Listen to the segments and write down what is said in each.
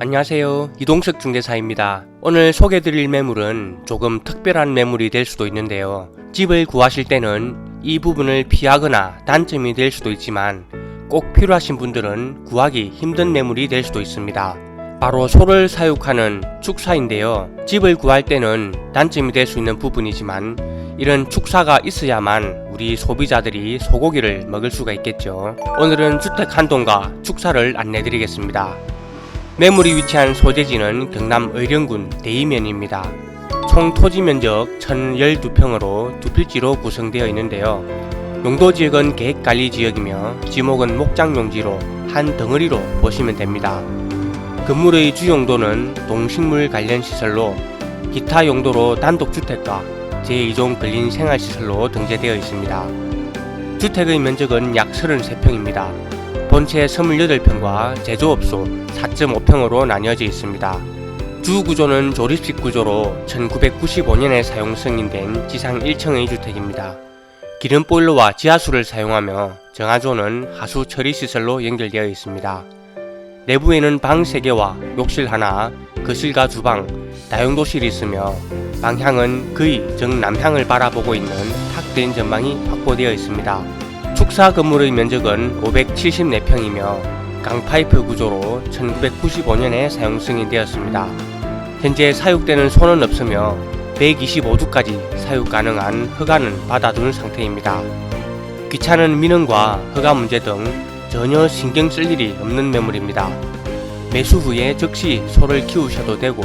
안녕하세요. 이동석 중개사입니다. 오늘 소개드릴 매물은 조금 특별한 매물이 될 수도 있는데요. 집을 구하실 때는 이 부분을 피하거나 단점이 될 수도 있지만 꼭 필요하신 분들은 구하기 힘든 매물이 될 수도 있습니다. 바로 소를 사육하는 축사인데요. 집을 구할 때는 단점이 될 수 있는 부분이지만 이런 축사가 있어야만 우리 소비자들이 소고기를 먹을 수가 있겠죠. 오늘은 주택 한 동과 축사를 안내드리겠습니다. 매물이 위치한 소재지는 경남 의령군 대이면입니다. 총 토지 면적 1012평으로 두 필지로 구성되어 있는데요. 용도 지역은 계획 관리 지역이며 지목은 목장 용지로 한 덩어리로 보시면 됩니다. 건물의 주 용도는 동식물 관련 시설로 기타 용도로 단독주택과 제2종 근린 생활시설로 등재되어 있습니다. 주택의 면적은 약 33평입니다. 본체 28평과 제조업소 4.5평으로 나뉘어져 있습니다. 주 구조는 조립식 구조로 1995년에 사용 승인된 지상 1층의 주택입니다. 기름 보일러와 지하수를 사용하며 정화조는 하수 처리 시설로 연결되어 있습니다. 내부에는 방 3개와 욕실 하나, 거실과 주방, 다용도실이 있으며 방향은 거의 정남향을 바라보고 있는 탁된 전망이 확보되어 있습니다. 축사 건물의 면적은 574평이며 강파이프 구조로 1995년에 사용 승인되었습니다. 현재 사육되는 소는 없으며 125두까지 사육 가능한 허가는 받아둔 상태입니다. 귀찮은 민원과 허가 문제 등 전혀 신경 쓸 일이 없는 매물입니다. 매수 후에 즉시 소를 키우셔도 되고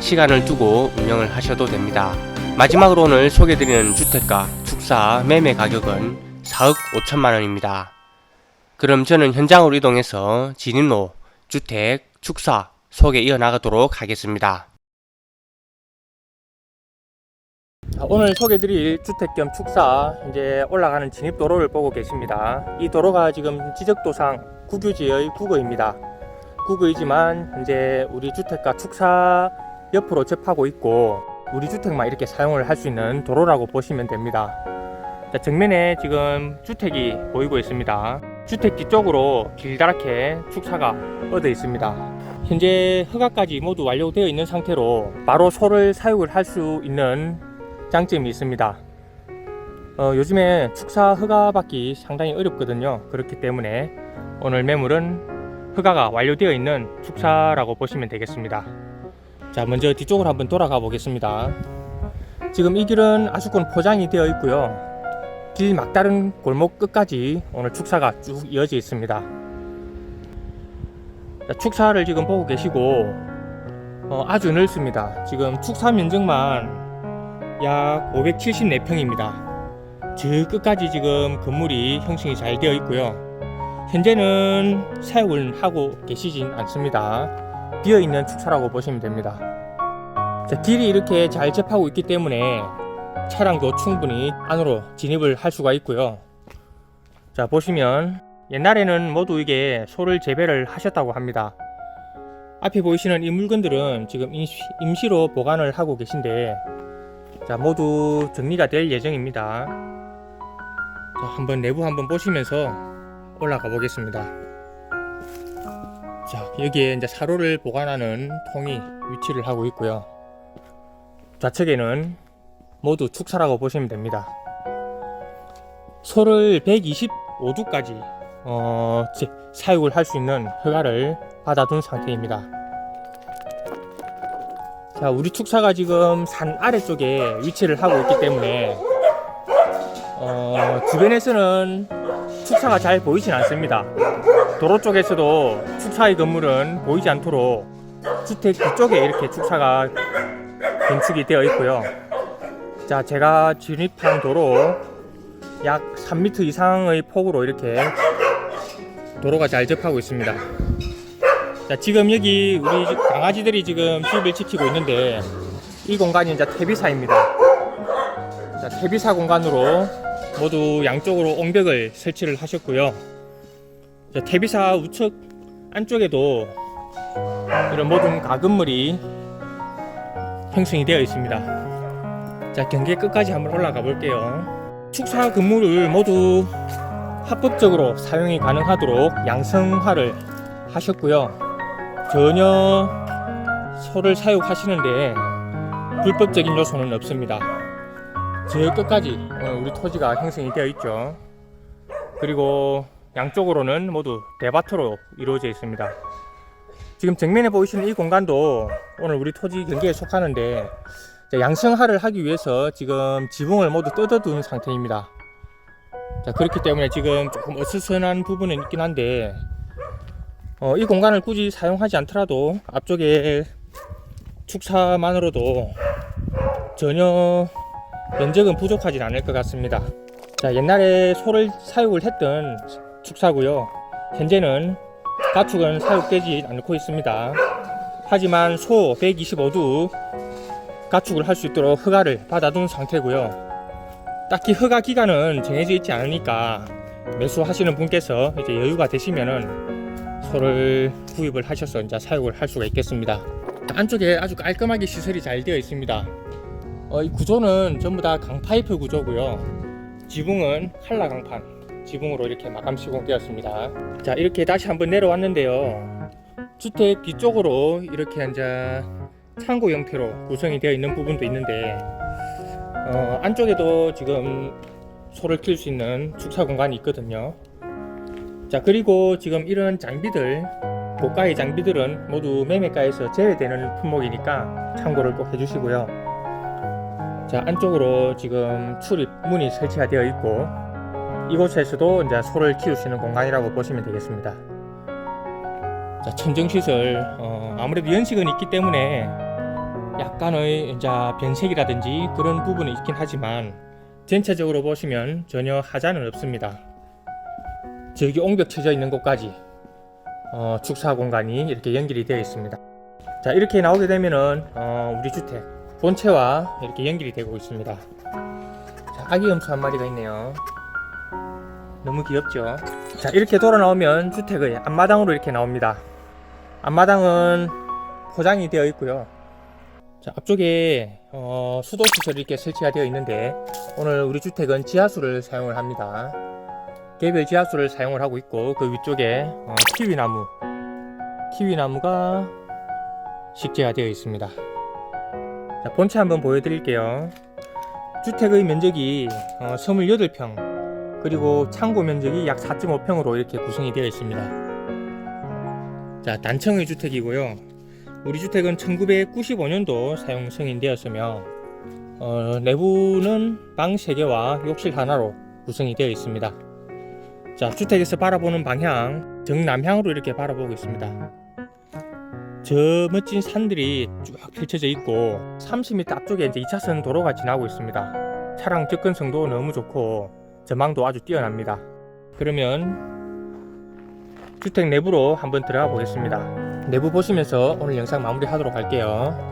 시간을 두고 운영을 하셔도 됩니다. 마지막으로 오늘 소개드리는 주택가 축사 매매 가격은 4억 5천만 원입니다. 그럼 저는 현장으로 이동해서 진입로, 주택, 축사 소개 이어나가도록 하겠습니다. 오늘 소개드릴 주택 겸 축사 이제 올라가는 진입도로를 보고 계십니다. 이 도로가 지금 지적도상 국유지의 국어입니다. 국어이지만 이제 우리 주택과 축사 옆으로 접하고 있고 우리 주택만 이렇게 사용을 할 수 있는 도로라고 보시면 됩니다. 자, 정면에 지금 주택이 보이고 있습니다. 주택 뒤쪽으로 길다랗게 축사가 뻗어 있습니다. 현재 허가까지 모두 완료되어 있는 상태로 바로 소를 사육을 할 수 있는 장점이 있습니다. 어, 요즘에 축사 허가 받기 상당히 어렵거든요. 그렇기 때문에 오늘 매물은 허가가 완료되어 있는 축사라고 보시면 되겠습니다. 자, 먼저 뒤쪽으로 한번 돌아가 보겠습니다. 지금 이 길은 아주권 포장이 되어 있고요. 길 막다른 골목 끝까지 오늘 축사가 쭉 이어져 있습니다. 자, 축사를 지금 보고 계시고 어, 아주 넓습니다. 지금 축사 면적만 약 574평입니다. 저 끝까지 지금 건물이 형성이 잘 되어 있고요. 현재는 사용을 하고 계시진 않습니다. 비어 있는 축사라고 보시면 됩니다. 자, 길이 이렇게 잘 접하고 있기 때문에 차량도 충분히 안으로 진입을 할 수가 있고요. 자, 보시면 옛날에는 모두 이게 소를 재배를 하셨다고 합니다. 앞에 보이시는 이 물건들은 지금 임시, 임시 로 보관을 하고 계신데 자, 모두 정리가 될 예정입니다. 자, 한번 내부 한번 보시면서 올라가 보겠습니다. 자, 여기에 이제 사료를 보관하는 통이 위치를 하고 있고요. 좌측에는 모두 축사라고 보시면 됩니다. 소를 125두까지 어, 제- 사육을 할 수 있는 허가를 받아둔 상태입니다. 자, 우리 축사가 지금 산 아래쪽에 위치를 하고 있기 때문에 어, 주변에서는 축사가 잘 보이진 않습니다. 도로 쪽에서도 축사의 건물은 보이지 않도록 주택 뒤쪽에 이렇게 축사가 건축이 되어 있고요. 자, 제가 진입한 도로 약 3m 이상의 폭으로 이렇게 도로가 잘 접하고 있습니다. 자, 지금 여기 우리 집 강아지들이 지금 집을 지키고 있는데 이 공간이 이제 퇴비사입니다. 자, 퇴비사 공간으로 모두 양쪽으로 옹벽을 설치를 하셨고요. 자, 퇴비사 우측 안쪽에도 이런 모든 가건물이 형성이 되어 있습니다. 자, 경계 끝까지 한번 올라가 볼게요. 축사 건물을 모두 합법적으로 사용이 가능하도록 양성화를 하셨고요. 전혀 소를 사육하시는데 불법적인 요소는 없습니다. 저 끝까지 어, 우리 토지가 형성이 되어 있죠. 그리고 양쪽으로는 모두 대밭으로 이루어져 있습니다. 지금 정면에 보이시는 이 공간도 오늘 우리 토지 경계에 속하는데 자, 양성화를 하기 위해서 지금 지붕을 모두 뜯어둔 상태입니다. 자, 그렇기 때문에 지금 조금 어수선한 부분은 있긴 한데 어, 이 공간을 굳이 사용하지 않더라도 앞쪽에 축사만으로도 전혀 면적은 부족하진 않을 것 같습니다. 자, 옛날에 소를 사육을 했던 축사고요. 현재는 가축은 사육되지 않고 있습니다. 하지만 소 125두 가축을 할 수 있도록 허가를 받아둔 상태고요. 딱히 허가 기간은 정해져 있지 않으니까 매수하시는 분께서 이제 여유가 되시면은 소를 구입을 하셔서 이제 사육을 할 수가 있겠습니다. 안쪽에 아주 깔끔하게 시설이 잘 되어 있습니다. 어, 이 구조는 전부 다 강파이프 구조고요. 지붕은 칼라 강판 지붕으로 이렇게 마감 시공되었습니다. 자 이렇게 다시 한번 내려왔는데요. 주택 뒤쪽으로 이렇게 이제 창고 형태로 구성이 되어 있는 부분도 있는데 어, 안쪽에도 지금 소를 키울 수 있는 축사 공간이 있거든요. 자 그리고 지금 이런 장비들 고가의 장비들은 모두 매매가에서 제외되는 품목이니까 참고를 꼭 해주시고요. 자 안쪽으로 지금 출입 문이 설치가 되어 있고 이곳에서도 이제 소를 키울 수 있는 공간이라고 보시면 되겠습니다. 자 천정 시설 어, 아무래도 연식은 있기 때문에 약간의 이제 변색이라든지 그런 부분이 있긴 하지만 전체적으로 보시면 전혀 하자는 없습니다. 저기 옹벽 쳐져 있는 곳까지 어, 축사 공간이 이렇게 연결이 되어 있습니다. 자 이렇게 나오게 되면은 어, 우리 주택 본체와 이렇게 연결이 되고 있습니다. 자, 아기 염소 한 마리가 있네요. 너무 귀엽죠? 자 이렇게 돌아 나오면 주택의 앞마당으로 이렇게 나옵니다. 앞마당은 포장이 되어 있고요. 자, 앞쪽에 어, 수도 시설이 이렇게 설치가 되어 있는데 오늘 우리 주택은 지하수를 사용을 합니다. 개별 지하수를 사용을 하고 있고 그 위쪽에 어, 키위 나무, 키위 나무가 식재가 되어 있습니다. 자, 본체 한번 보여드릴게요. 주택의 면적이 어, 28평 그리고 창고 면적이 약 4.5평으로 이렇게 구성이 되어 있습니다. 자, 단층의 주택이고요. 우리 주택은 1995년도 사용 승인되었으며 어, 내부는 방 3개와 욕실 하나로 구성이 되어 있습니다. 자, 주택에서 바라보는 방향 정남향으로 이렇게 바라보고 있습니다. 저 멋진 산들이 쭉 펼쳐져 있고 30m 앞쪽에 이제 2차선 도로가 지나고 있습니다. 차량 접근성도 너무 좋고 전망도 아주 뛰어납니다. 그러면 주택 내부로 한번 들어가 보겠습니다. 내부 보시면서 오늘 영상 마무리 하도록 할게요.